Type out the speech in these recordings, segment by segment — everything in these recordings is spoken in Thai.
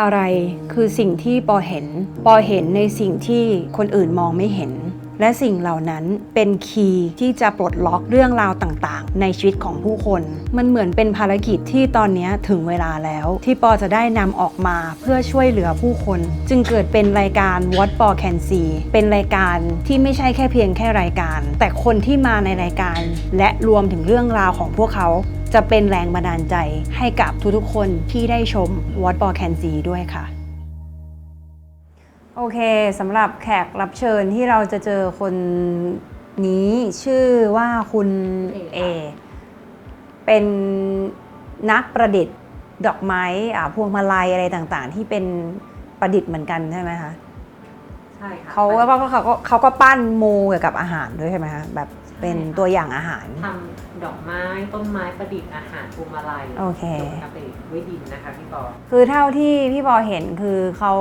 อะไรคือสิ่งที่ปอเห็น ปอเห็นในสิ่งที่คนอื่นมองไม่เห็น และสิ่งเหล่านั้นเป็นคีย์ที่จะปลดล็อกเรื่องราวต่างๆ ในชีวิตของผู้คน มันเหมือนเป็นภารกิจที่ตอนนี้ถึงเวลาแล้ว ที่ปอจะได้นำออกมาเพื่อช่วยเหลือผู้คน จึงเกิดเป็นรายการ What ปอ Can See เป็นรายการที่ไม่ใช่แค่เพียงแค่รายการ แต่คนที่มาในรายการ และรวมถึงเรื่องราวของพวกเขาจะเป็นแรงบันดาลใจให้กับทุกๆคนที่ได้ชม What Ball Can See ด้วยค่ะ โอเคสำหรับแขกรับเชิญที่เราจะเจอคนนี้ชื่อว่าคุณเอเป็นนักประดิษฐ์ดอกไม้อ่าพวงมาลัยอะไรต่างๆ ที่เป็นประดิษฐ์เหมือนกันใช่ไหมคะใช่ค่ะเขาก็เขาก็เขาก็ปั้นโมเกี่ยวกับอาหารด้วยใช่ไหมคะแบบเป็นตัวอย่างอาหารทำดอกไม้ต้นไม้ประดิษฐ์อาหารพวงมาลัยโอเคดอกประดิษฐ์ไว้ดินนะคะพี่ปอคือเท่าที่พี่บอเห็นคือเขา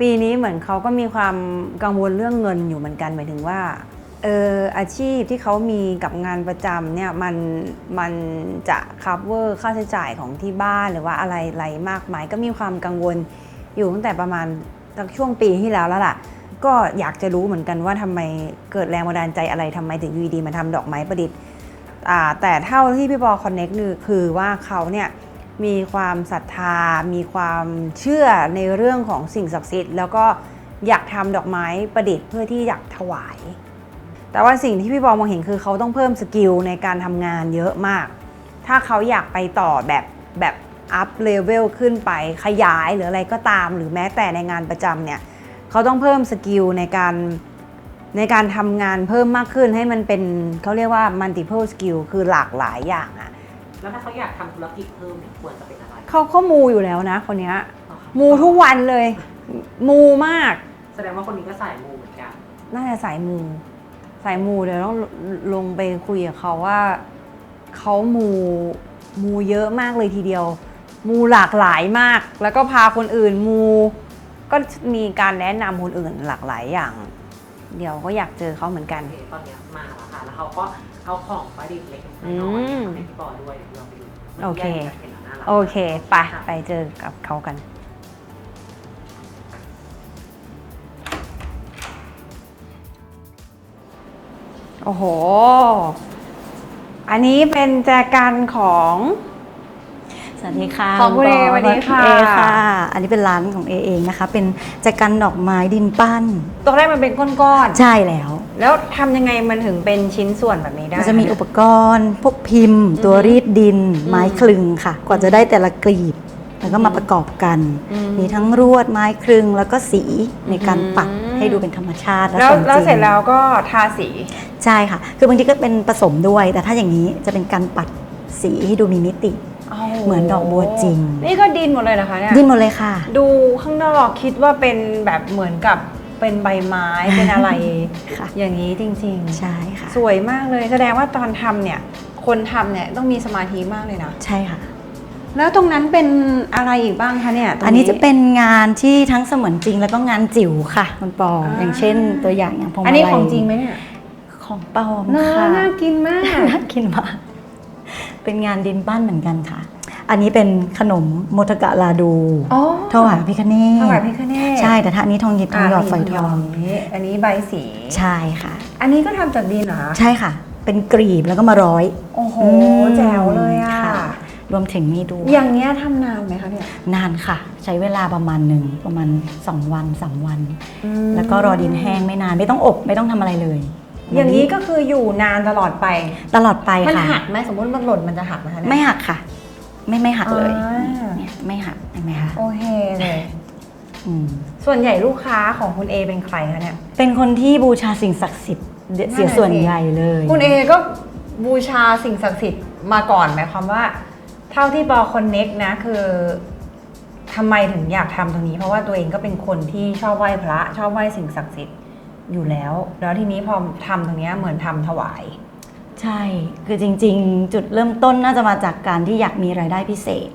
ปีนี้เหมือนเขาก็มีความกังวลเรื่องเงินอยู่เหมือนกันหมายถึงว่าเอออาชีพที่เขามีกับงานประจำเนี่ยมันมันจะ cover ค่าใช้จ่ายของที่บ้านหรือว่าอะไรอะไรมากมายก็มีความกังวลอยู่ตั้งแต่ประมาณตั้งช่วงปีที่แล้วแล้วล่ะ ก็อยากจะรู้เหมือนกันว่าทำไมเกิดแรงบันดาลใจอะไรทำไมถึงยูดีมาทำดอกไม้ประดิษฐ์แต่เท่าที่พี่บอคอนเน็กคือว่าเขาเนี่ย มีความศรัทธา มีความเชื่อในเรื่องของสิ่งศักดิ์สิทธิ์ แล้วก็อยากทำดอกไม้ประดิษฐ์เพื่อที่อยากถวาย แต่ว่าสิ่งที่พี่บอลมองเห็นคือเขาต้องเพิ่มสกิลในการทำงานเยอะมาก ถ้าเขาอยากไปต่อแบบแบบอัพเลเวลขึ้นไปขยายหรืออะไรก็ตาม หรือแม้แต่ในงานประจำเนี่ยเขาต้องเพิ่มสกิลในการในการทำงานเพิ่มมากขึ้นให้มันเป็นเขาเรียกว่า multiple skill คือหลากหลายอย่างอะ แล้วถ้าเขาอยากทำธุรกิจเพิ่มเนี่ยควรจะเป็นอะไรเขาเขามูอยู่แล้วนะคนเนี้ยมูทุกวันเลย มูมาก แสดงว่าคนนี้ก็สายมูเหมือนกันน่าจะสายมู สายมูเดี๋ยวต้องลลงไปคุยกับเขาว่าเขามูมูเยอะมากเลยทีเดียว มูหลากหลายมาก แล้วก็พาคนอื่นมู ก็มีการแนะนำคนอื่นหลากหลายอย่าง เดี๋ยวก็อยากเจอเขาเหมือนกัน โอเคตอนเนี้ยมาแล้วค่ะแล้ว เขาก็เอาของประดิษฐ์เล็กๆน้อยๆอืมให้พี่ปอด้วยเดี๋ยวเราไปดูโอเค แยกกันเห็นแล้วน่ารักโอเคไปไปเจอกับเขากัน โอ้โห อันนี้เป็นแจกันของ สวัสดีค่ะของคุณเอณปสวัสดีค่ะเอค่ะ อันนี้เป็นร้านของเอเองนะคะ เป็นจักรันดอกไม้ดินปั้นตัวแรกมันเป็นก้อนใช่แล้วๆ แล้วทำยังไงมันถึงเป็นชิ้นส่วนแบบนี้ได้ มันจะมีอุปกรณ์ พวกพิมพ์ ตัวรีดดิน ไม้คลึงค่ะ กว่าจะได้แต่ละกลีบ แล้วก็มาประกอบกัน อืมมีทั้งรวดไม้คลึง แล้วก็สีในการปัดอืม ให้ดูเป็นธรรมชาติแล้วสมแล้วจงเสร็จแล้วก็ทาสี ใช่ค่ะ คือบางทีก็เป็นผสมด้วย แต่ถ้าอย่างนี้จะเป็นการปัดสีให้ดูมีมิติ เหมือนดอกบัวจริง นี่ก็ดินหมดเลยนะคะเนี่ย ดิ้นหมดเลยค่ะ ดูข้างนอกคิดว่าเป็นแบบเหมือนกับ เป็นใบไม้เป็นอะไรค่ะ อย่างนี้จริงใช่ค่ะๆสวยมากเลยแสดงว่าตอนทำเนี่ย คนทำเนี่ยต้องมีสมาธิมากเลยนะ ใช่ค่ะ แล้วตรงนั้นเป็นอะไรอีกบ้างคะเนี่ยตรง อันนี้จะเป็นงานที่ทั้งเสมือนจริงแล้วก็งานจิ๋วค่ะคุณปออาอย่างเช่นตัวอย่างอย่างพวงมาลัยอันนี้ของจริงไหมเนี่ยของปลอมน่าค่ะน่ากินมาก น่ากินมากเป็นงานดินปั้นเหมือนกันค่ะ อันนี้เป็นขนมโมทกะลาดูอ๋อถวายพิคเนตถวายพิฆเนศใช่แต่ถ้าอันนี้ทองหยิบทองหยอดฝอยทองนนี้อันนี้ใบสีใช่ค่ะ อันนี้ก็ทำจากดินเหรอคะใช่ค่ะ เป็นกรีบแล้วก็มาร้อย โอ้โหอืมแจ๋วเลยอะค่ะรวมถึงมีดูอย่างเนี้ยทำนานไหมคะเนี่ยนานค่ะ ใช้เวลาประมาณหนึ่งประมาณ 2 วัน3วันมแล้วก็รอดินแห้งไม่นานไม่ต้องอบไม่ต้องทำอะไรเลย อย่างนี้ก็คืออยู่นานตลอดไปตลอดไปมันค่ะหักไหมสมมติมันหล่นมันจะหักไหมคะเนี่ยไม่หักค่ะ ไม่ไม่หักเลยอ่า เนี่ยไม่หักเห็นไหมคะโอเคเลย อืมส่วนใหญ่ลูกค้าของคุณเอเป็นใครคะเนี่ย เป็นคนที่บูชาสิ่งศักดิ์สิทธิ์เสียส่วนใหญ่เลยคุณเอก็บูชาสิ่งศักดิ์สิทธิ์มาก่อนหมายความว่า เท่าที่บอคอนเน็กนะคือทำไมถึงอยากทำตรงนี้ เพราะว่าตัวเองก็เป็นคนที่ชอบไหว้พระ ชอบไหว้สิ่งศักดิ์สิทธิ์อยู่แล้ว แล้วทีนี้พอทำตรงเนี้ยเหมือนทำถวาย ใช่ คือจริง ๆ จุดเริ่มต้นน่าจะมาจากการที่อยากมีรายได้พิเศษ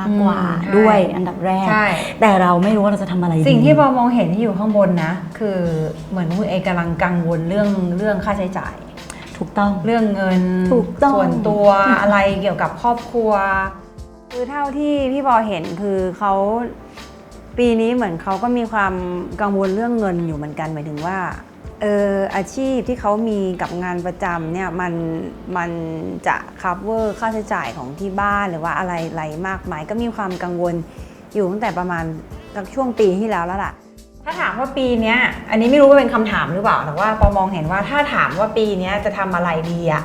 มากกว่าอืมใช่ ด้วยอันดับแรก ใช่ แต่เราไม่รู้ว่าเราจะทำอะไรดี สิ่งที่บอมองเห็นที่อยู่ข้างบนนะ คือเหมือนคุณเอกำลังกังวลเรื่องเรื่องค่าใช้จ่าย ถูกต้อง เรื่องเงินถูกต้อง ส่วนตัวอะไรเกี่ยวกับครอบครัว คือเท่าที่พี่บอเห็นคือเขาปีนี้เหมือนเขาก็มีความกังวลเรื่องเงินอยู่เหมือนกันหมายถึงว่า เอออาชีพที่เขามีกับงานประจำเนี่ยมันมันจะ cover ค่าใช้จ่ายของที่บ้านหรือว่าอะไรอะไรมากมายก็มีความกังวลอยู่ตั้งแต่ประมาณสักช่วงปีที่แล้วแล้วล่ะ ถ้าถามว่าปีเนี้ยอันนี้ไม่รู้ว่าเป็นคำถามหรือเปล่าแต่ว่าปอมองเห็นว่าถ้าถามว่าปีเนี้ยจะทำอะไรดีอะ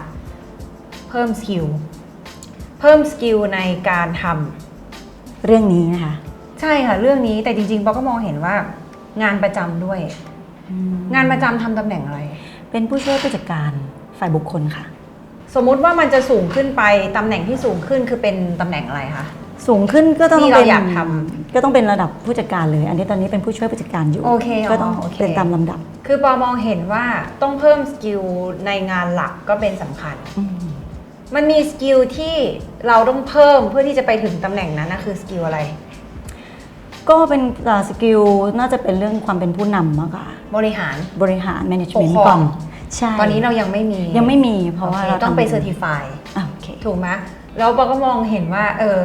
เพิ่มสกิลเพิ่มสกิลในการทำ เรื่องนี้นะคะ ใช่ค่ะ เรื่องนี้แต่จริงๆปอก็มองเห็นว่างานประจำด้วย งานประจำทำตำแหน่งอะไร เป็นผู้ช่วยผู้จัดการฝ่ายบุคคลค่ะ สมมุติว่ามันจะสูงขึ้นไปตำแหน่งที่สูงขึ้นคือเป็นตำแหน่งอะไรคะ สูงขึ้นก็ต้องที่เราเป็นอยากทก็ต้องเป็นระดับผู้จัดการเลย อันนี้ตอนนี้เป็นผู้ช่วยผู้จัดการอยู่โอเคอ๋อก็ต้องโอเค เป็นตามลำดับคือปอมองเห็นว่าต้องเพิ่มสกิลในงานหลักก็เป็นสำคัญ อืมมันมีสกิลที่เราต้องเพิ่มเพื่อที่จะไปถึงตำแหน่งนั้นนะคือสกิลอะไร ก็เป็นอ่าสกิลน่าจะเป็นเรื่องความเป็นผู้นำมากกว่าบริหาร บริหาร management ปกครองก่อนใช่ตอนนี้เรายังไม่มียังไม่มีเพราะว่าโอคเราต้องไปทำเซอร์ติฟายอะโอเคถูกไหมแล้วปอก็มองเห็นว่าเออ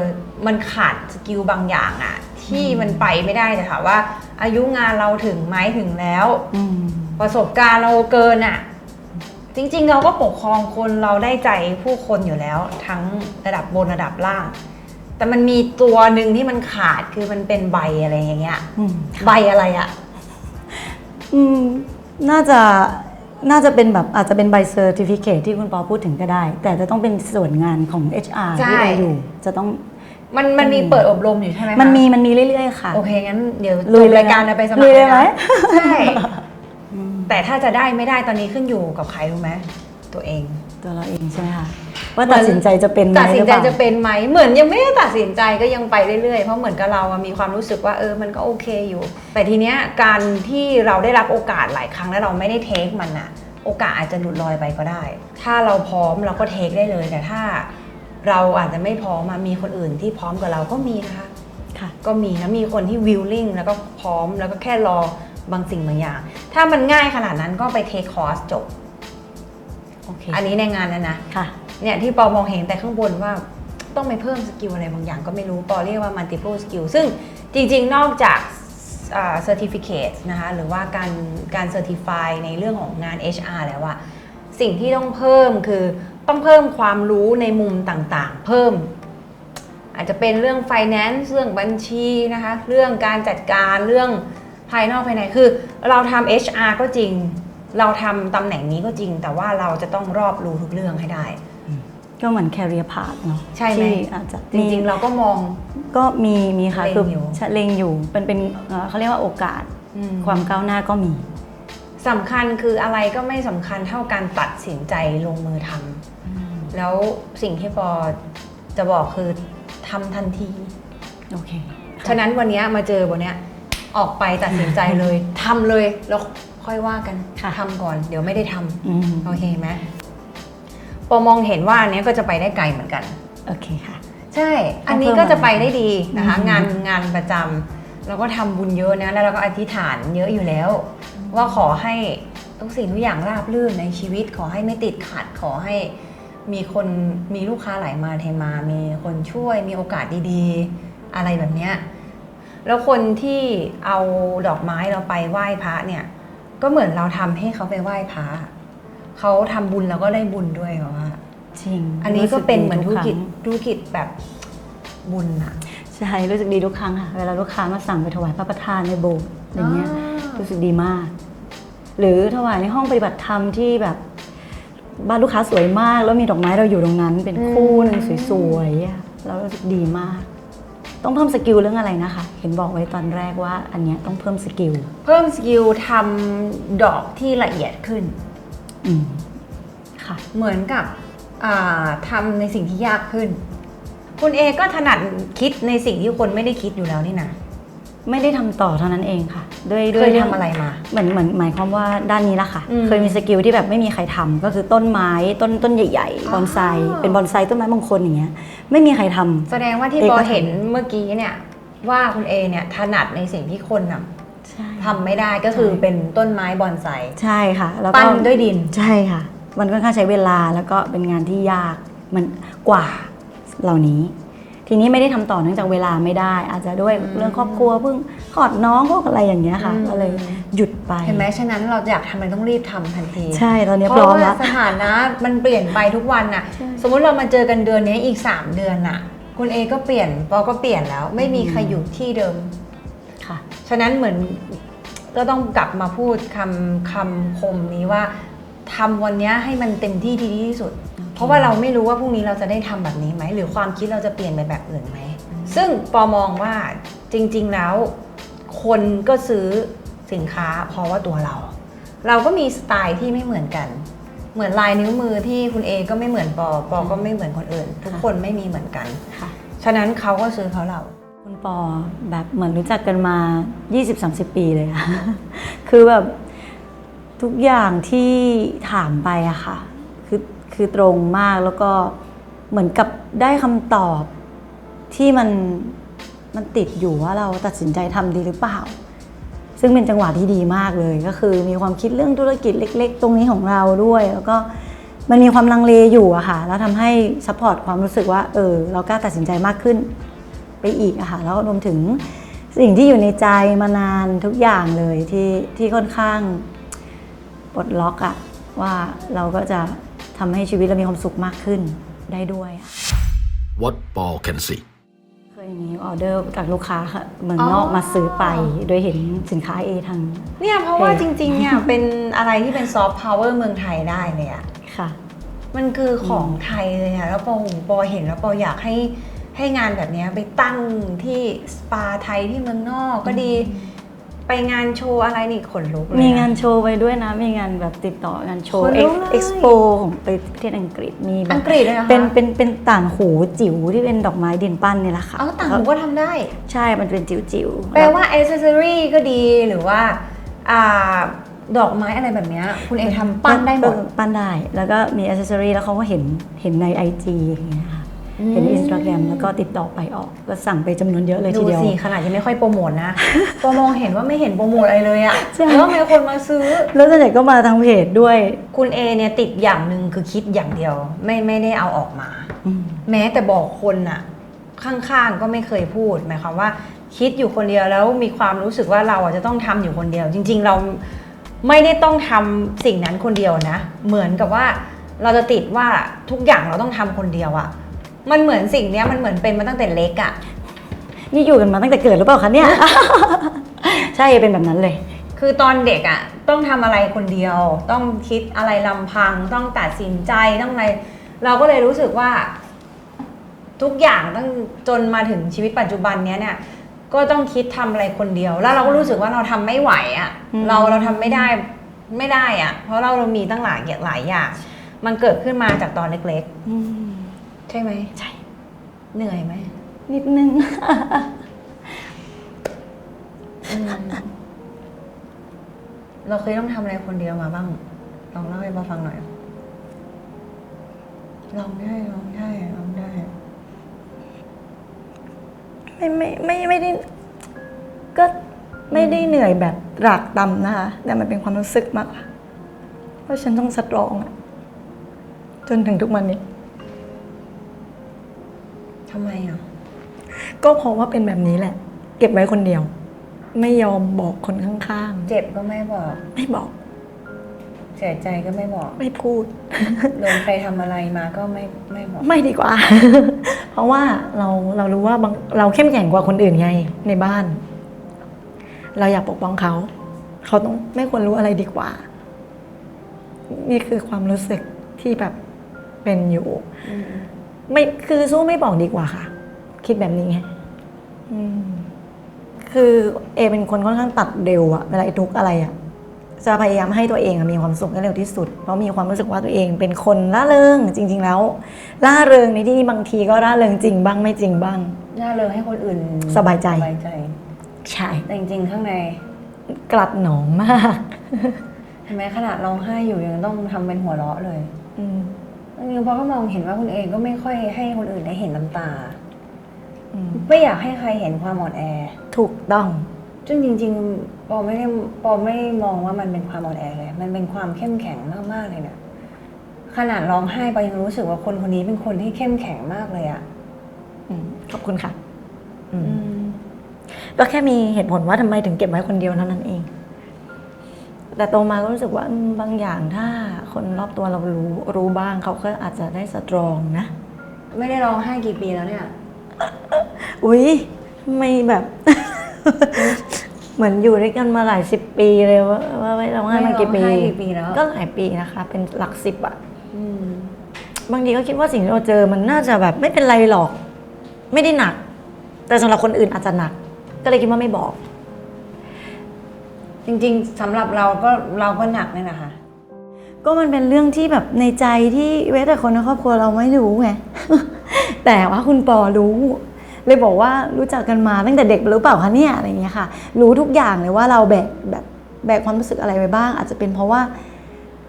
มันขาดสกิลบางอย่างอะที่มันไปไม่ได้แต่ถามว่า อายุงานเราถึงไหมถึงแล้วอืมประสบการณ์เราเกินอะจริง ๆ เราก็ปกครองคนเราได้ใจผู้คนอยู่แล้ว ทั้งระดับบนระดับล่าง แต่มันมีตัวหนึ่งที่มันขาดคือมันเป็นใบอะไรอย่างเงี้ยอืมใบอะไรอะอืมน่าจะน่าจะเป็นแบบอาจจะเป็นใบเซอร์ติฟิเคที่คุณปอพูดถึงก็ได้ แต่จะต้องเป็นส่วนงานของ HR ที่เราอยู่ จะต้องมันมันมีเปิดอบรมอยู่ใช่ไหมคะมันมีมันมีเรื่อยๆค่ะ โอเคงั้นเดี๋ยวลุจยบเลยรายการนะเราไปสมัครลุยเลยไหม นะใช่แต่ถ้าจะได้ไม่ได้ตอนนี้ขึ้นอยู่กับใครรู้ไหมตัวเอง ตัวเราเองใช่ไหมคะ ว่าตัดสินใจจะเป็นไหมตัดสินใจหรือเปล่าจะเป็นไหมเหมือนยังไม่ได้ตัดสินใจก็ยังไปเรื่อยๆ เพราะเหมือนกับเราอะมีความรู้สึกว่าเออมันก็โอเคอยู่ แต่ทีเนี้ยการที่เราได้รับโอกาสหลายครั้งแล้วเราไม่ได้เทคมันอะโอกาสอาจจะหลุดลอยไปก็ได้ ถ้าเราพร้อมเราก็เทคได้เลย แต่ถ้าเราอาจจะไม่พร้อมอะมีคนอื่นที่พร้อมกว่าเราก็มีนะคะค่ะก็มีนะมีคนที่วิลลิ่งแล้วก็พร้อมแล้วก็แค่รอบางสิ่งบางอย่าง ถ้ามันง่ายขนาดนั้นก็ไปเทคคอร์สจบโอเคอันนี้ในงานนั้นนะค่ะ เนี่ยที่ปอมองเห็นแต่ข้างบนว่าต้องไปเพิ่มสกิลอะไรบางอย่างก็ไม่รู้ปอเรียกว่า multiple skill ซึ่งจริงๆ นอกจากอ่า certificate นะคะหรือว่าการการ certify ในเรื่องของงาน HR แล้วว่าสิ่งที่ต้องเพิ่มคือต้องเพิ่มความรู้ในมุมต่างๆ เพิ่ม อาจจะเป็นเรื่อง finance เรื่องบัญชีนะคะเรื่องการจัดการเรื่องภายนอกภายในคือเราทำ HR ก็จริง เราทำตำแหน่งนี้ก็จริง แต่ว่าเราจะต้องรอบรู้ทุกเรื่องให้ได้ ก็เหมือน career path เนาะใช่ไหม ที่อาจจะจริงๆ เราก็มอง ก็มีมีค่ะเล็งคืออยู่ใช่เล็งอยู่เป็นเป็นเอ่อเขาเรียกว่าโอกาสความก้าวหน้าก็มี สำคัญคืออะไรก็ไม่สำคัญเท่าการตัดสินใจลงมือทำแล้วสิ่งที่ปอจะบอกคือทำทันที โอเคฉะนั้นวันเนี้ยมาเจอวันเนี้ยออกไปตัดสินใจเลย ทำเลยแล้วค่อยว่ากันค่ะ ทำก่อน เดี๋ยวไม่ได้ทำอืมโอเคไหม ปอมองเห็นว่าอันเนี้ยก็จะไปได้ไกลเหมือนกัน โอเคค่ะ ใช่ อันนี้ก็จะไปได้ดีนะคะอืมงานงานประจำเราก็ทำบุญเยอะนะ แล้วเราก็อธิษฐานเยอะอยู่แล้ว ว่าขอให้ทุกสิ่งทุกอย่างราบรื่นในชีวิต ขอให้ไม่ติดขัดขอให้มีคนมีลูกค้าไหลมาเทมา มีคนช่วยมีโอกาสดีๆ อะไรแบบเนี้ยแล้วคนที่เอาดอกไม้เราไปไหว้พระเนี่ย ก็เหมือนเราทำให้เขาไปไหว้พระเขาทำบุญเราก็ได้บุญด้วยเพราะว่า จริงอันนี้ก็เป็นเหมือนธุรสึกิจดีธุรกิจแบบบุญอะทุกครั้งใช่รู้สึกดีทุกครั้งค่ะเวลาลูกค้ามาสั่งไปถวายพระประธานในโบสถ์อย่างเงี้ยรู้สึกดีมาก หรือถวายในห้องปฏิบัติธรรมที่แบบบ้านลูกค้าสวยมาก แล้วมีดอกไม้เราอยู่ตรงนั้น เป็นคู่หนึงสวยๆอะเรารู้สึกดีมาก ต้องเพิ่มสกิลเรื่องอะไรนะคะ เห็นบอกไว้ตอนแรกว่า อันเนี้ยต้องเพิ่มสกิลเพิ่มสกิลทำดอกที่ละเอียดขึ้นอืมค่ะ เหมือนกับอ่า ทำในสิ่งที่ยากขึ้น คุณเอก็ถนัดคิดในสิ่งที่คนไม่ได้คิดอยู่แล้วนี่นะไม่ได้ทำต่อเท่านั้นเองค่ะ ด้วยด้เควยยเรื่องทำอะไรมา เหมือนเหมือนหมายความว่าด้านนี้ละค่ะ อืมเคยมีสกิลที่แบบไม่มีใครทำก็คือต้นไม้ต้นต้นใหญ่ๆบอนไซอ๋อเป็นบอนไซต้นไม้มงคลอย่างเงี้ยไม่มีใครทำ แสดงว่าที่เอก็ บอทำเห็นเมื่อกี้เนี่ย ว่าคุณเอเนี่ยถนัดในสิ่งที่คนน่ะใช่ ทำไม่ได้ก็คือเป็นต้นไม้บอนไซใช่ค่ะ แล้วก็ปั้นด้วยดิน ใช่ค่ะ มันค่อนข้างใช้เวลาแล้วก็เป็นงานที่ยากมันกว่าเหล่านี้ ทีนี้ไม่ได้ทำต่อเนื่องจากเวลาไม่ได้ อาจจะด้วยเรื่องครอบครัวเพิ่งคลอดน้องพวกอะไรอย่างเงี้ยค่ะอืมก็เลยหยุดไปเห็นไหมฉะนั้นเราอยากทำมันต้องรีบทำทันที ใช่ตอนนี้เพพร้อราะมว่าแล้วสถานะมันเปลี่ยนไปทุกวันน่ะใช่สมมุติเรามาเจอกันเดือนนี้อีก 3 เดือนน่ะ คุณเอก็เปลี่ยนปอก็เปลี่ยนแล้ว ไม่มีใครอยู่ที่เดิมค่ะ ฉะนั้นเหมือนก็ต้องกลับมาพูดคำคำคมนี้ว่า ทำวันเนี้ยให้มันเต็มที่ที่ดีที่สุด เพราะว่าเราไม่รู้ว่าพรุ่งนี้เราจะได้ทำแบบนี้ไหม หรือความคิดเราจะเปลี่ยนไปแบบอื่นไหม ซึ่งปอมองว่าจริง ๆแล้ว คนก็ซื้อสินค้าเพราะว่าตัวเรา เราก็มีสไตล์ที่ไม่เหมือนกัน เหมือนลายนิ้วมือที่คุณเอก็ไม่เหมือนปอปอก็ไม่เหมือนคนอื่น ทุกคนไม่มีเหมือนกัน ค่ะ ฉะนั้นเขาก็ซื้อเขาเรา คุณปอแบบเหมือนรู้จักกันมา 20-30 ปีเลยอะคือแบบ ทุกอย่างที่ถามไปอะค่ะคือคือตรงมากแล้วก็เหมือนกับได้คำตอบที่มันมันติดอยู่ว่าเราตัดสินใจทำดีหรือเปล่า ซึ่งเป็นจังหวะที่ดีมากเลย ก็คือมีความคิดเรื่องธุรกิจเล็ก ๆ ตรงนี้ของเราด้วย แล้วก็มันมีความลังเลอยู่อะค่ะแล้วทำให้ซัพพอร์ตความรู้สึกว่าเออเรากล้าตัดสินใจมากขึ้นไปอีกอะค่ะแล้วรวมถึงสิ่งที่อยู่ในใจมานานทุกอย่างเลยที่ที่ค่อนข้าง ปลดล็อกอะว่าเราก็จะทำให้ชีวิตเรามีความสุขมากขึ้นได้ด้วยอะ What Paul can see. เคยมีออเดอร์จากลูกค้าค่ะเมืองอ๋อนอกมาซื้อไป โดยเห็นสินค้าเอทาง เนี่ยเพราะว่าโอเคจริงๆเนี่ย เป็นอะไรที่เป็นซอฟต์พาวเวอร์เมืองไทยได้เลยอะค่ะ มันคือของไทยเลยอะแล้วปอหูปอเห็นแล้วปออยากให้ให้งานแบบเนี้ยไปตั้งที่สปาไทยที่เมืองนอกก็ดี ไปงานโชว์อะไรนี่ขนลุกเลยอะ มีงานโชว์ไปด้วยนะ มีงานแบบติดต่องานโชว์คนลุกเลย เอ็กซ์โปของไปประเทศอังกฤษมีแบอับงกฤษเลยเหรอคะเป็นเป็นเป็นต่างหูจิ๋วที่เป็นดอกไม้ดินปั้นนี่แหละค่ะเอาต่างหูก็ทำได้ ใช่มันเป็นจิ๋วจิ๋วๆแปลว่าอ c เซสซอรี่ก็ดีหรือว่าอ่าดอกไม้อะไรแบบเนี้ยคุณเองทำปั้นได้หมดเออปั้นได้แล้วก็มีอ c เซสซอรีแล้วเขาก็เห็นเห็นใน IG อย่างเงี้ยค่ะอืม เห็นอินสตาแกรมแล้วก็ติดต่อไปออกก็สั่งไปจำนวนเยอะเลยทีดูเดียวสิขนาดยังไม่ค่อยโปรโมทนะโปรโมทเห็นว่าไม่เห็นโปรโมทอะไรเลยอะใช่แล้วทำไมคนมาซื้อ แล้วส่วนใหญ่ก็มาทางเพจด้วย คุณเอเนี่ยติดอย่างหนึ่งคือคิดอย่างเดียว ไม่ไม่ได้เอาออกมาอืมแม้แต่บอกคนอะข้างๆก็ไม่เคยพูดหมายความว่า คิดอยู่คนเดียวแล้วมีความรู้สึกว่าเราอะจะต้องทำอยู่คนเดียว จริง ๆ เราไม่ได้ต้องทำสิ่งนั้นคนเดียวนะ เหมือนกับว่าเราจะติดว่าทุกอย่างเราต้องทำคนเดียวอะ มันเหมือนสิ่งเนี้ยมันเหมือนเป็นมาตั้งแต่เล็กอะนี่อยู่กันมาตั้งแต่เกิดหรือเปล่าคะเนี่ย ใช่เป็นแบบนั้นเลย คือตอนเด็กอะ่ะต้องทำอะไรคนเดียว ต้องคิดอะไรลำพัง ต้องตัดสินใจต้องอะไร เราก็เลยรู้สึกว่า ทุกอย่างต้องจนมาถึงชีวิตปัจจุบันเนี้ยเนี่ย ก็ต้องคิดทำอะไรคนเดียว แล้วเราก็รู้สึกว่าเราทำไม่ไหวอะ่ะ อืม เราเราทำไม่ได้ไม่ได้อะ่ะ เพราะเราเรามีตั้งหลายอย่างหลายอย่างมันเกิดขึ้นมาจากตอนเล็ก อืมๆ ใช่ไหม ใช่ เหนื่อยไหม นิดนึง อืมเราเคยต้องทำอะไรคนเดียวมาบ้าง ลองเล่าให้มาฟังหน่อยลองได้ลองได้ลองได้ ไม่ไม่ไม่ไม่ได้ ก็ไม่ได้เหนื่อยแบบรากดำนะคะ แต่มันเป็นความรู้สึกมากกว่าว่าฉันต้องสตรองอะจนถึงทุกวันนี้ ทำไมอะ ก็เพราะว่าเป็นแบบนี้แหละ เก็บไว้คนเดียว ไม่ยอมบอกคนข้างเจ็บก็ไม่บอก ๆ ไม่บอกเสียใจก็ไม่บอกไม่พูด โดนใครทำอะไรมาก็ไม่ไม่บอก ไม่ดีกว่า เพราะว่าเราเรารู้ว่าบางเราเข้มแข็งกว่าคนอื่นไงในบ้าน เราอยากปกป้องเขา เขาต้องไม่ควรรู้อะไรดีกว่า นี่คือความรู้สึกที่แบบเป็นอยู่ ไม่คือสู้ไม่บอกดีกว่าค่ะ คิดแบบนี้ไงอืมคือเอเป็นคนค่อนข้างตัดเร็วอะเวลาไอ้ทุกข์อะไรอะจะพยายามให้ตัวเองอะมีความสุขให้เร็วที่สุด เพราะมีความรู้สึกว่าตัวเองเป็นคนล่าเริงจริง ๆ แล้วล่าเริงในที่นี้บางทีก็ล่าเริงจริงบ้างไม่จริงบ้างน่าเลยให้คนอื่นสบายใจสบายใจ ใช่แต่จริงๆข้างในกลัดหนองมากเห็นไหมขนาดร้องไห้อยู่ยังต้องทำเป็นหัวเราะเลย อื มจริงๆเพราะก็มองเห็นว่าคุณเองก็ไม่ค่อยให้คนอื่นได้เห็นน้ำตาอืมไม่อยากให้ใครเห็นความอ่อนแอ ถูกต้องซึ่งจริง ๆ ปอไม่ได้ปอไม่มองว่ามันเป็นความอ่อนแอเลย มันเป็นความเข้มแข็งมากๆเลยเนี่ยขนาดร้องไห้ปอยังรู้สึกว่าคนคนนี้เป็นคนที่เข้มแข็งมากเลยอะอืมขอบคุณค่ะอืมก็แค่มีเหตุผลว่าทำไมถึงเก็บไว้คนเดียวเท่านั้นเอง แต่โตมาก็รู้สึกว่าอืมบางอย่างถ้าคนรอบตัวเรารู้รู้บ้างเขาก็อาจจะได้สตรองนะ ไม่ได้ร้องไห้กี่ปีแล้วเนี่ย อุ๊ยไม่แบบ เหมือนอยู่ด้วยกันมาหลายสิบปีเลยว่าว่าไม่ร้องไห้มากี่ปี ไม่ร้องไห้กี่ปีแล้ว ก็หลายปีนะคะ เป็นหลักสิบอะอืมบางทีก็คิดว่าสิ่งที่เราเจอมันน่าจะแบบไม่เป็นไรหรอก ไม่ได้หนัก แต่สำหรับคนอื่นอาจจะหนัก ก็เลยคิดว่าไม่บอก จริงๆสำหรับเราก็เราก็หนักเลยนะคะ ก็มันเป็นเรื่องที่แบบในใจที่เว้แต่คนในครอบครัวเราไม่รู้ไง แต่ว่าคุณปอรู้ เลยบอกว่ารู้จักกันมาตั้งแต่เด็กหรือเปล่าคะเนี่ยอะไรอย่างเงี้ยค่ะ รู้ทุกอย่างเลยว่าเราแบกแบบแบกความรู้สึกอะไรไว้บ้าง อาจจะเป็นเพราะว่า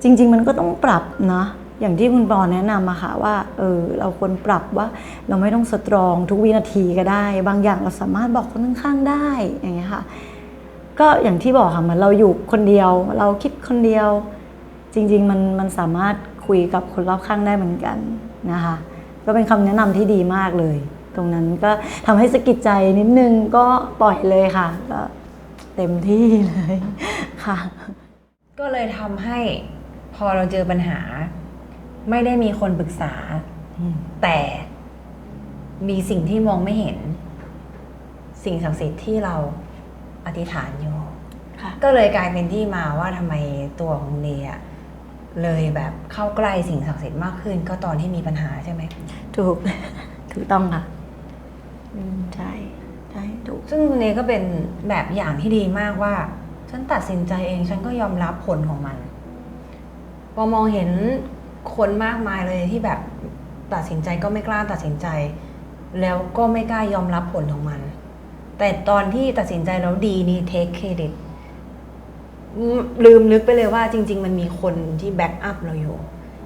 จริง ๆ มันก็ต้องปรับนะอย่างที่คุณปอแนะนำมาค่ะว่าเออเราควรปรับว่าเราไม่ต้องสตรองทุกวินาทีก็ได้ บางอย่างเราสามารถบอกคนข้างๆได้อย่างเงี้ยค่ะ ก็อย่างที่บอกค่ะเหมือนเราอยู่คนเดียว เราคิดคนเดียว จริง ๆ มันมันสามารถคุยกับคนรอบข้างได้เหมือนกันนะคะก็เป็นคำแนะนำที่ดีมากเลย ตรงนั้นก็ทำให้สะกิดใจนิดนึงก็ปล่อยเลยค่ะก็เต็มที่เลยค่ะ ก็เลยทำให้พอเราเจอปัญหา ไม่ได้มีคนปรึกษา แต่มีสิ่งที่มองไม่เห็น สิ่งศักดิ์สิทธิ์ที่เรา อธิษฐานอยู่ค่ะก็เลยกลายเป็นที่มาว่าทำไมตัวของเนยอะเลยแบบเข้าใกล้สิ่งศักดิ์สิทธิ์มากขึ้น ก็ตอนที่มีปัญหาใช่ไหมถูกถูกต้องค่ะอืมใช่ใช่ถูกซึ่งเนยก็เป็นแบบอย่างที่ดีมากว่า ฉันตัดสินใจเองฉันก็ยอมรับผลของมันพอมองเห็นคนมากมายเลยที่แบบตัดสินใจก็ไม่กล้าตัดสินใจ แล้วก็ไม่กล้ายอมรับผลของมัน แต่ตอนที่ตัดสินใจแล้วดีนี่เทคเครดิตลืมนึกไปเลยว่าจริง ๆ มันมีคนที่แบ็กอัพเราอยู่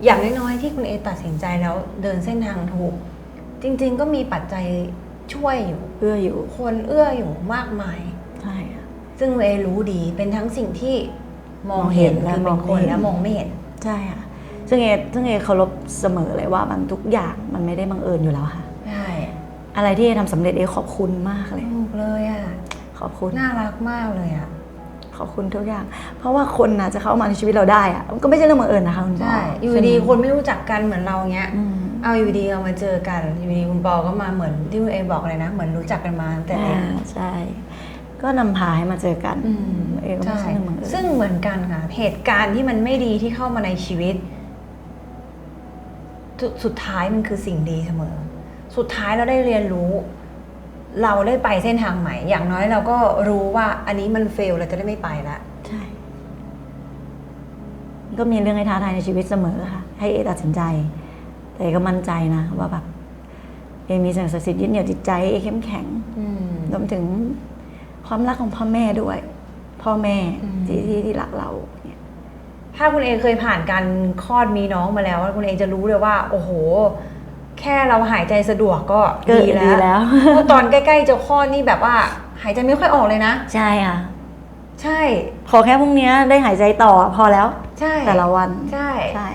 อย่างน้อยๆที่คุณเอตัดสินใจแล้วเดินเส้นทางถูก จริง ๆ ก็มีปัจจัยช่วยอยู่เอื้ออยู่ คนเอื้ออยู่มากมายใช่ค่ะซึ่งเอรู้ดีเป็นทั้งสิ่งที่มองมองเห็เห็นนและคือเป็นคนมองไม่เห็นและมองไม่เห็นใช่ค่ะซึ่งเอซึ่งเอเคารพเสมอเลยว่ามันทุกอย่างมันไม่ได้บังเอิญอยู่แล้วค่ะใช่ อะไรที่เอทำสำเร็จเอขอบคุณมากเลย ถูกเลยอะ ขอบคุณ น่ารักมากเลยอะ ขอบคุณทุกอย่าง เพราะว่าคนน่ะจะเข้ามาในชีวิตเราได้อะมันก็ไม่ใช่เรื่องบังเอิญนะคะคุณปอใช่ อยู่ดีคนไม่รู้จักกันเหมือนเราเงี้ย อืม เอาอยู่ดีเอามาเจอกัน อยู่ดีคุณปอก็มาเหมือนที่คุณเอบอกเลยนะ เหมือนรู้จักกันมาตั้งแต่เด็ก อ่าใช่ ก็นำพาให้มาเจอกันอืม เอก็ไม่ใช่ใช่เรื่องบังเอิญซึ่งเหมือนกันค่ะ เหตุการณ์ที่มันไม่ดีที่เข้ามาในชีวิตสุสุดท้ายมันคือสิ่งดีเสมอ สุดท้ายเราได้เรียนรู้ เราได้ไปเส้นทางใหม่ อย่างน้อยเราก็รู้ว่าอันนี้มันเฟลเราจะได้ไม่ไปละใช่ ก็มีเรื่องให้ท้าทายในชีวิตเสมอค่ะ ให้เอตัดสินใจ แต่เอก็มั่นใจนะว่าแบบเอมีสิ่งศักดิ์สิทธิ์ยึดเหนี่ยวจิตใจเอเข้มแข็งอืมรวมถึงความรักของพ่อแม่ด้วย พ่อแม่อืมที่ที่ที่รักเราเนี่ยถ้าคุณเอเคยผ่านการคลอดมีน้องมาแล้ว คุณเอจะรู้เลยว่า โอ้โห แค่เราหายใจสะดวกก็ก็ดีดีแล้วแล้วเพราะตอนใกล้ๆจะคลอดนี่แบบว่า หายใจไม่ค่อยออกเลยนะ ใช่ค่ะ ใช่ ขอแค่พรุ่งนี้ได้หายใจต่อพอแล้ว ใช่ แต่ละวัน ใช่ ใช่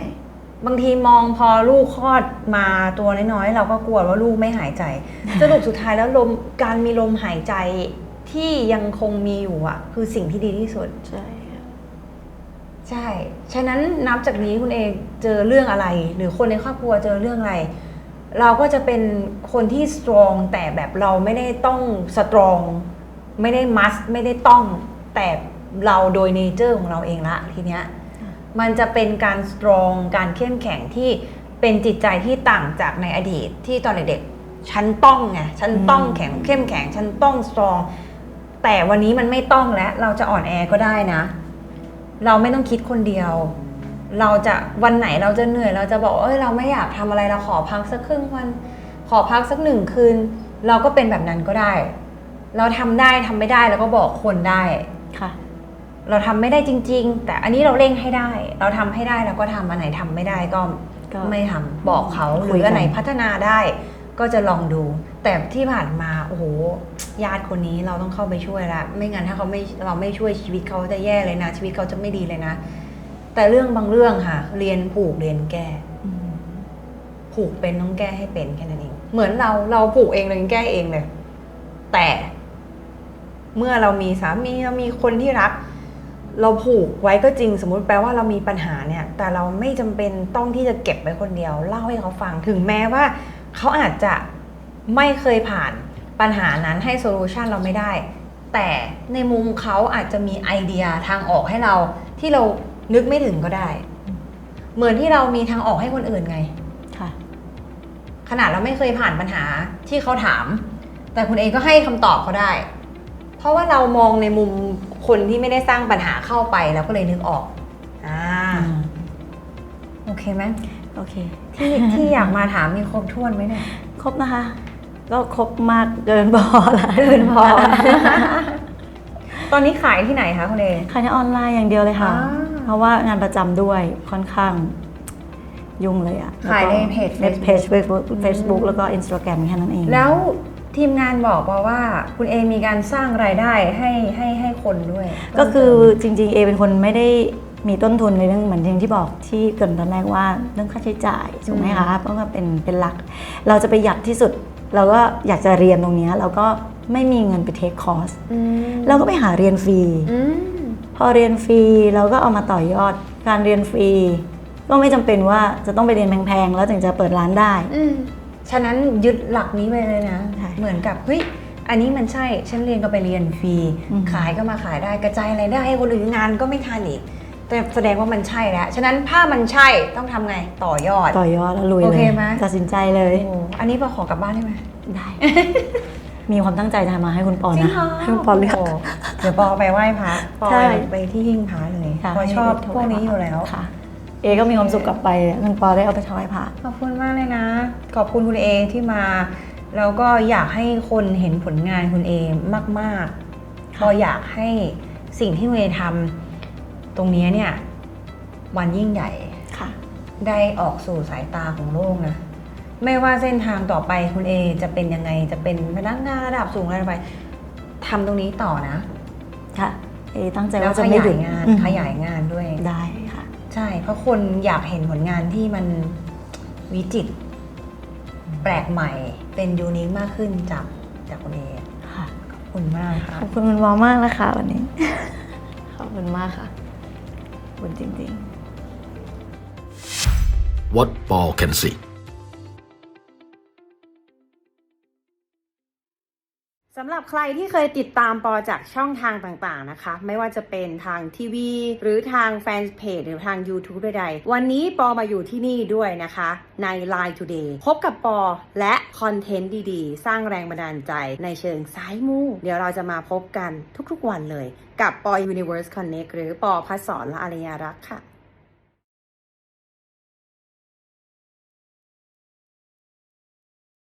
บางทีมองพอลูกคลอดมาตัวน้อยๆ เราก็กลัวว่าลูกไม่หายใจ สรุปสุดท้ายแล้วลมการมีลมหายใจที่ยังคงมีอยู่อะ คือสิ่งที่ดีที่สุด ใช่ค่ะใช่ ฉะนั้นนับจากนี้คุณเองเจอเรื่องอะไร หรือคนในครอบครัวเจอเรื่องอะไร เราก็จะเป็นคนที่สตรองแต่แบบเราไม่ได้ต้องสตรอง ไม่ได้มัสไม่ได้ต้อง แต่เราโดยเนเจอร์ของเราเองละทีเนี้ยมันจะเป็นการสตรองการเข้มแข็งที่เป็นจิตใจที่ต่างจากในอดีตที่ตอนเด็กๆฉันต้องไงฉันต้องแข็งเข้มแข็งฉันต้องสตรอง แต่วันนี้มันไม่ต้องแล้ว เราจะอ่อนแอก็ได้นะ เราไม่ต้องคิดคนเดียว เราจะวันไหนเราจะเหนื่อย เราจะบอกเอ้ยเราไม่อยากทำอะไรเราขอพักสักครึ่งวัน ขอพักสักหนึ่งคืน เราก็เป็นแบบนั้นก็ได้ เราทำได้ทำไม่ได้เราก็บอกคนได้ค่ะ เราทำไม่ได้จริง ๆ แต่อันนี้เราเร่งให้ได้ เราทำให้ได้เราก็ทำอันไหนทำไม่ได้ก็ก็ไม่ทำบอกเขาหคุรืยอกันอันไหนพัฒนาได้ก็จะลองดู แต่ที่ผ่านมาโอ้โหญาติคนนี้เราต้องเข้าไปช่วยละไม่งั้นถ้าเขาไม่เราไม่ช่วยชีวิตเขาจะแย่เลยนะ ชีวิตเขาจะไม่ดีเลยนะ แต่เรื่องบางเรื่องค่ะ เรียนผูกเรียนแก้อืมผูกเป็นต้องแก้ให้เป็นแค่นั้นเอง เหมือนเราเราผูกเองเรายังแก้เองเลย แต่เมื่อเรามีสามีเรามีคนที่รัก เราผูกไว้ก็จริง สมมุติแปลว่าเรามีปัญหาเนี่ย แต่เราไม่จำเป็นต้องที่จะเก็บไว้คนเดียว เล่าให้เขาฟังถึงแม้ว่า เขาอาจจะไม่เคยผ่านปัญหานั้นให้โซลูชันเราไม่ได้ แต่ในมุมเขาอาจจะมีไอเดียทางออกให้เราที่เรา นึกไม่ถึงก็ได้ เหมือนที่เรามีทางออกให้คนอื่นไง ค่ะ ขนาดเราไม่เคยผ่านปัญหาที่เขาถาม แต่คุณเองก็ให้คำตอบเขาได้ เพราะว่าเรามองในมุมคนที่ไม่ได้สร้างปัญหาเข้าไปแล้วก็เลยนึกออกอ่าโอเคไหมโอเค ที่ที่อยากมาถามมีครบถ้วนไหมเนี่ย ครบนะคะ ก็ครบมากเกินพอละเกินพอ ตอนนี้ขายที่ไหนคะคุณเอขายในออนไลน์อย่างเดียวเลยค่ะอ่า เพราะว่างานประจำด้วยค่อนข้างยุ่งเลยอะขายในเพจในเพจ Facebook Facebook แล้วก็ Instagram แค่นั้นเอง แล้วทีมงานบอกมาว่าคุณเอมีการสร้างรายได้ให้ให้ให้คนด้วย ก็คือจริงๆเอเป็นคนไม่ได้มีต้นทุนในเรื่องเหมือนอย่างที่บอกที่เกรินตอนแรกว่าเรื่องค่าใช้จ่ายถูกไหมคะเพราะว่าเป็นเป็นหลัก เราจะประหยัดที่สุด เราก็อยากจะเรียนตรงเนี้ยเราก็ไม่มีเงินไปเทคคอร์สอืมเราก็ไปหาเรียนฟรีอืม พอเรียนฟรีเราก็เอามาต่อยอดการเรียนฟรี ก็ไม่จำเป็นว่าจะต้องไปเรียนแพงๆแล้วถึงจะเปิดร้านได้อืมฉะนั้นยึดหลักนี้ไปเลยนะใช่เหมือนกับเฮ้ยอันนี้มันใช่ฉันเรียนก็ไปเรียนฟรีอืมขายก็มาขายได้กระจายอะไรายได้ให้คนอื่นงานก็ไม่ทันอีกแต่แสดงว่ามันใช่แล้วฉะนั้นถ้ามันใช่ต้องทำไงต่อยอด ต่อยอดแล้วลุยโอเลเคยไหมตัดสินใจเลยโอ้อันนี้พอขอกลับบ้านได้ไหมได้ มีความตั้งใจจะมาให้คุณปอจรินะงเหรอให้คุณปอเลือก โเดี๋ยวปอไปไหว้พระปอใช่ ไปไปที่หิ้งพระเลยค่ะปอชอบพวกนี้อยู่แล้ว ค่ะ เอก็มีความสุขกลับไปคุณปอได้เอาไปถวายพระ ขอบคุณมากเลยนะ ขอบคุณคุณเอที่มา แล้วก็อยากให้คนเห็นผลงานคุณเอมากๆค่ะพออยากให้สิ่งที่คุณเอทำตรงนี้เนี่ยวันยิ่งใหญ่ค่ะ ได้ออกสู่สายตาของโลกนะ ไม่ว่าเส้นทางต่อไปคุณเอจะเป็นยังไงจะเป็นพนักงานระดับสูงอะไรไปทำตรงนี้ต่อนะค่ะเอตั้งใจแล้วว่าขจะไม่ยาหยุยดงานอืมขยายงานด้วย ได้ค่ะ ใช่ เพราะคนอยากเห็นผลงานที่มันวิจิตรแปลกใหม่เป็นยูนิคมากขึ้นจากจากคุณเอค่ะ ขอบคุณมากค่ะ ขอบคุณคุณปอมากนะคะวันนี้ ขอบคุณมากค่ะขอบคุณจริงๆ What Paul can see. สำหรับใครที่เคยติดตามปอจากช่องทางต่างๆนะคะ ไม่ว่าจะเป็นทางทีวี หรือทางแฟนเพจหรือทาง YouTube ใดๆ วันนี้ปอมาอยู่ที่นี่ด้วยนะคะ ใน Line Today พบกับปอและคอนเทนต์ดีๆ สร้างแรงบันดาลใจในเชิงสายมูเดี๋ยวเราจะมาพบกันทุกๆวันเลย กับปอ Universe Connect หรือปอพัสสอนและอารยารักษ์ค่ะ